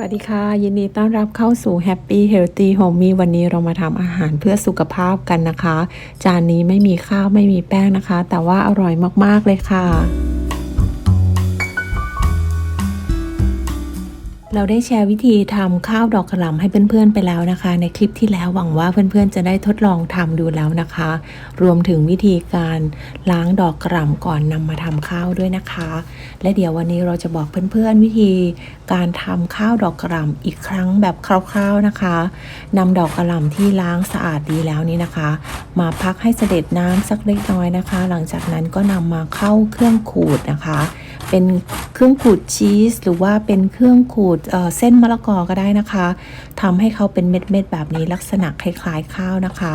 วัสดีค่ะ ยินดีต้อนรับเข้าสู่ Happy Healthy Homey วันนี้เรามาทำอาหารเพื่อสุขภาพกันนะคะ จานนี้ไม่มีข้าวไม่มีแป้งนะคะ แต่ว่าอร่อยมาก ๆ เลยค่ะ เราได้แชร์วิธีทำข้าวดอกกระหล่ำให้เพื่อนๆไปแล้วนะคะ ในคลิปที่แล้วหวังว่าเพื่อนๆจะได้ทดลองทำดูแล้วนะคะ รวมถึงวิธีการล้างดอกกระหล่ำก่อนนำมาทำข้าวด้วยนะคะ และเดี๋ยววันนี้เราจะบอกเพื่อนๆวิธีการทำข้าวดอกกระหล่ำอีกครั้งแบบคร่าวๆนะคะนำดอกกระหล่ำที่ล้างสะอาดดีแล้วนี้นะคะ มาพักให้เสด็จน้ำสักเล็กน้อยนะคะ หลังจากนั้นก็นำมาเข้าเครื่องขูดนะคะ เป็นเครื่องขูดชีสหรือว่าเป็นเครื่องขูดเเส้นมะละกอก็ได้นะคะทำให้เขาเป็นเม็ดๆแบบนี้ลักษณะคล้ายๆข้าวนะคะ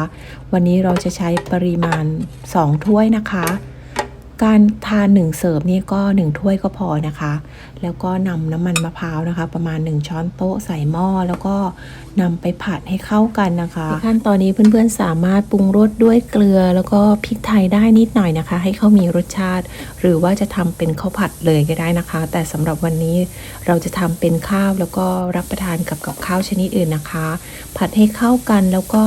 วันนี้เราจะใช้ปริมาณ 2 ถ้วยนะคะ การทานหนึ่งเสิร์ฟนี่ก็1ถ้วยก็พอนะคะ แล้วก็นำน้ำมันมะพร้าวนะคะ ประมาณ 1 ช้อนโต๊ะใส่หม้อแล้วก็นำไปผัดให้เข้ากันนะคะขั้นตอนนี้เพื่อนๆสามารถปรุงรสด้วยเกลือ แล้วก็พริกไทยได้นิดหน่อยนะคะ ให้เขามีรสชาติ หรือว่าจะทำเป็นข้าวผัดเลยก็ได้นะคะ แต่สำหรับวันนี้เราจะทำเป็นข้าวแล้วก็รับประทานกับกับข้าวชนิดอื่นนะคะ ผัดให้เข้ากันแล้วก็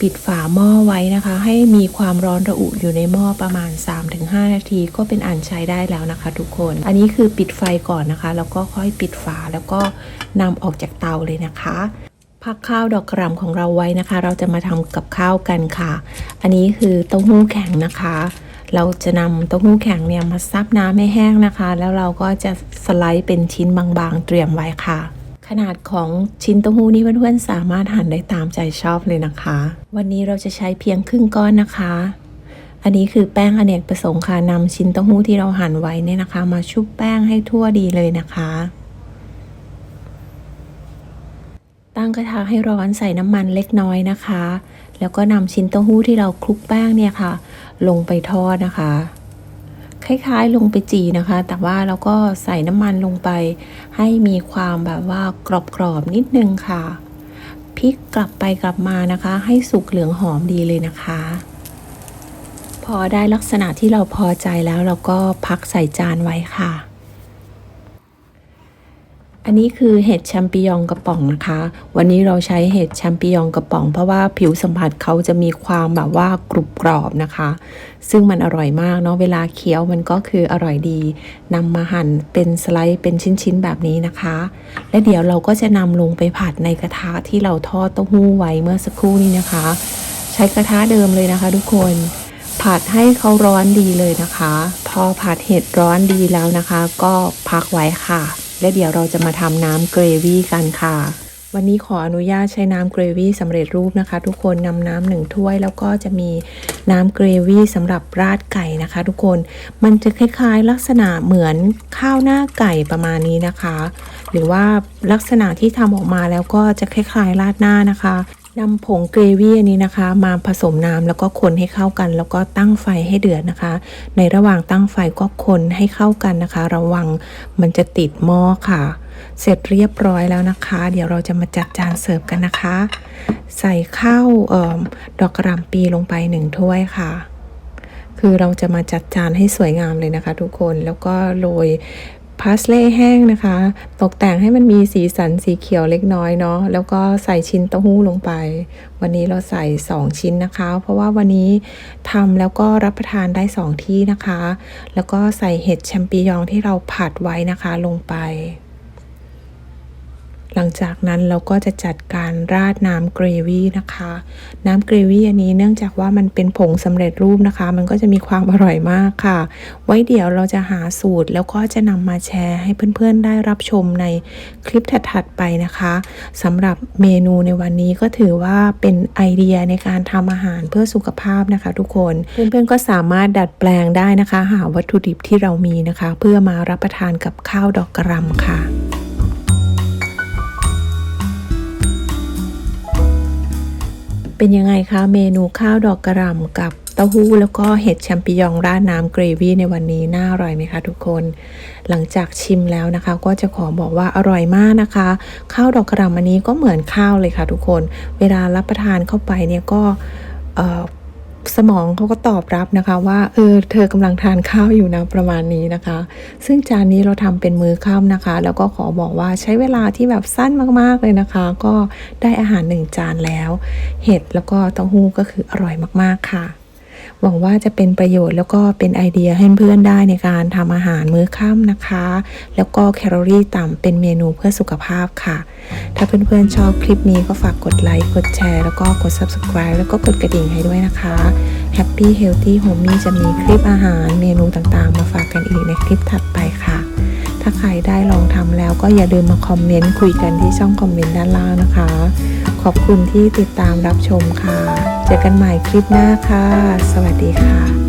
ปิดฝาหม้อไว้นะคะ ให้มีความร้อนระอุอยู่ในหม้อประมาณ 3-5 นาที ก็เป็นอันใช้ได้แล้วนะคะ ทุกคน อันนี้คือปิดไฟก่อนนะคะ แล้วก็ค่อยปิดฝาแล้วก็นำออกจากเตาเลยนะคะพักข้าวดอกกระหล่ำของเราไว้นะคะ เราจะมาทำกับข้าวกันค่ะ อันนี้คือเต้าหู้แข็งนะคะ เราจะนำเต้าหู้แข็งเนี่ยมาซับน้ำให้แห้งนะคะ แล้วเราก็จะสไลด์เป็นชิ้นบางๆ เตรียมไว้ค่ะ ขนาดของชิ้นเต้าหู้นี้เพื่อนๆสามารถหั่นได้ตามใจชอบเลยนะคะ วันนี้เราจะใช้เพียงครึ่งก้อนนะคะ อันนี้คือแป้งอเนกประสงค์ค่ะนำชิ้นเต้าหู้ที่เราหั่นไว้เนี่ยนะคะ มาชุบแป้งให้ทั่วดีเลยนะคะ ตั้งกระทะให้ร้อนใส่น้ำมันเล็กน้อยนะคะ แล้วก็นำชิ้นเต้าหู้ที่เราคลุกแป้งเนี่ยค่ะ ลงไปทอดนะคะ คล้ายๆ ลงไปจีนะคะ แต่ว่าเราก็ใส่น้ำมันลงไป ให้มีความแบบว่ากรอบๆนิดนึงค่ะพลิกกลับไปกลับมานะคะ ให้สุกเหลืองหอมดีเลยนะคะ พอได้ลักษณะที่เราพอใจแล้วเราก็พักใส่จานไว้ค่ะ อันนี้คือเห็ดแชมปิญองกระป๋องนะคะ วันนี้เราใช้เห็ดแชมปิญองกระป๋อง เพราะว่าผิวสัมผัสเขาจะมีความแบบว่ากรุบกรอบนะคะ ซึ่งมันอร่อยมากเนาะเวลาเคี้ยวมันก็คืออร่อยดีนำมาหั่นเป็นสไลด์เป็นชิ้นๆแบบนี้นะคะ และเดี๋ยวเราก็จะนำลงไปผัดในกระทะที่เราทอดเต้าหู้ไว้เมื่อสักครู่นี้นะคะ ใช้กระทะเดิมเลยนะคะทุกคนผัดให้เขาร้อนดีเลยนะคะ พอผัดเห็ดร้อนดีแล้วนะคะ ก็พักไว้ค่ะ และเดี๋ยวเราจะมาทำน้ำเกรวี่กันค่ะ วันนี้ขออนุญาตใช้น้ำเกรวี่สำเร็จรูปนะคะ ทุกคนนำน้ำหนึ่งถ้วยแล้วก็จะมีน้ำเกรวี่สำหรับราดไก่นะคะ ทุกคนมันจะคล้ายๆ ลักษณะเหมือนข้าวหน้าไก่ประมาณนี้นะคะ หรือว่าลักษณะที่ทำออกมาแล้วก็จะคล้ายๆราดหน้านะคะ นำผงเกรวี่นี้นะคะ มาผสมน้ำแล้วก็คนให้เข้ากัน แล้วก็ตั้งไฟให้เดือดนะคะ ในระหว่างตั้งไฟก็คนให้เข้ากันนะคะ ระวังมันจะติดหม้อค่ะ เสร็จเรียบร้อยแล้วนะคะ เดี๋ยวเราจะมาจัดจานเสิร์ฟกันนะคะ ใส่ข้าวออดอกกระหล่ำปีลงไปหนึ่งถ้วยค่ะ คือเราจะมาจัดจานให้สวยงามเลยนะคะ ทุกคนแล้วก็โรย พาสเล่แห้งนะคะ ตกแต่งให้มันมีสีสันสีเขียวเล็กน้อยเนาะแล้วก็ใส่ชิ้นเต้าหู้ลงไป วันนี้เราใส่ 2 ชิ้นนะคะ เพราะว่าวันนี้ทำแล้วก็รับประทานได้ 2 ที่นะคะ แล้วก็ใส่เห็ดแชมปิญองที่เราผัดไว้นะคะลงไป หลังจากนั้นเราก็จะจัดการราดน้ำเกรวี่นะคะ น้ำเกรวี่อันนี้เนื่องจากว่ามันเป็นผงสำเร็จรูปนะคะ มันก็จะมีความอร่อยมากค่ะ ไว้เดี๋ยวเราจะหาสูตรแล้วก็จะนำมาแชร์ให้เพื่อนๆได้รับชมในคลิปถัดๆไปนะคะสำหรับเมนูในวันนี้ก็ถือว่าเป็นไอเดียในการทำอาหารเพื่อสุขภาพนะคะ ทุกคนเพื่อนๆก็สามารถดัดแปลงได้นะคะ หาวัตถุดิบที่เรามีนะคะ เพื่อมารับประทานกับข้าวดอกกระหลำค่ะ เป็นยังไงคะเมนูข้าวดอกกระหล่ำกับเต้าหู้แล้วก็เห็ดแชมปิญองราดน้ำเกรวี่ในวันนี้น่าอร่อยไหมคะทุกคน หลังจากชิมแล้วนะคะ ก็จะขอบอกว่าอร่อยมากนะคะ ข้าวดอกกระหล่ำอันนี้ก็เหมือนข้าวเลยค่ะทุกคน เวลารับประทานเข้าไปเนี่ยก็เอ่อ สมองเขาก็ตอบรับนะคะว่าเออเธอกำลังทานข้าวอยู่นะประมาณนี้นะคะ ซึ่งจานนี้เราทำเป็นมื้อค่ำนะคะ แล้วก็ขอบอกว่าใช้เวลาที่แบบสั้นมากๆเลยนะคะ ก็ได้อาหารหนึ่งจานแล้ว เห็ดแล้วก็เต้าหู้ก็คืออร่อยมากๆค่ะ หวังว่าจะเป็นประโยชน์แล้วก็เป็นไอเดียให้เพื่อนได้ในการทำอาหารมื้อค่ำนะคะ แล้วก็แคลอรี่ต่ำเป็นเมนูเพื่อสุขภาพค่ะ ถ้าเพื่อนๆชอบคลิปนี้ก็ฝากกดไลค์กดแชร์แล้วก็กด subscribe แล้วก็กดกระดิ่งให้ด้วยนะคะ Happy Healthy Homey จะมีคลิปอาหารเมนูต่างๆ มาฝากกันอีกในคลิปถัดไปค่ะ ถ้าใครได้ลองทำแล้วก็อย่าลืมมาคอมเมนต์คุยกันที่ช่องคอมเมนต์ด้านล่างนะคะ ขอบคุณที่ติดตามรับชมค่ะ เจอกันใหม่คลิปหน้าค่ะ สวัสดีค่ะ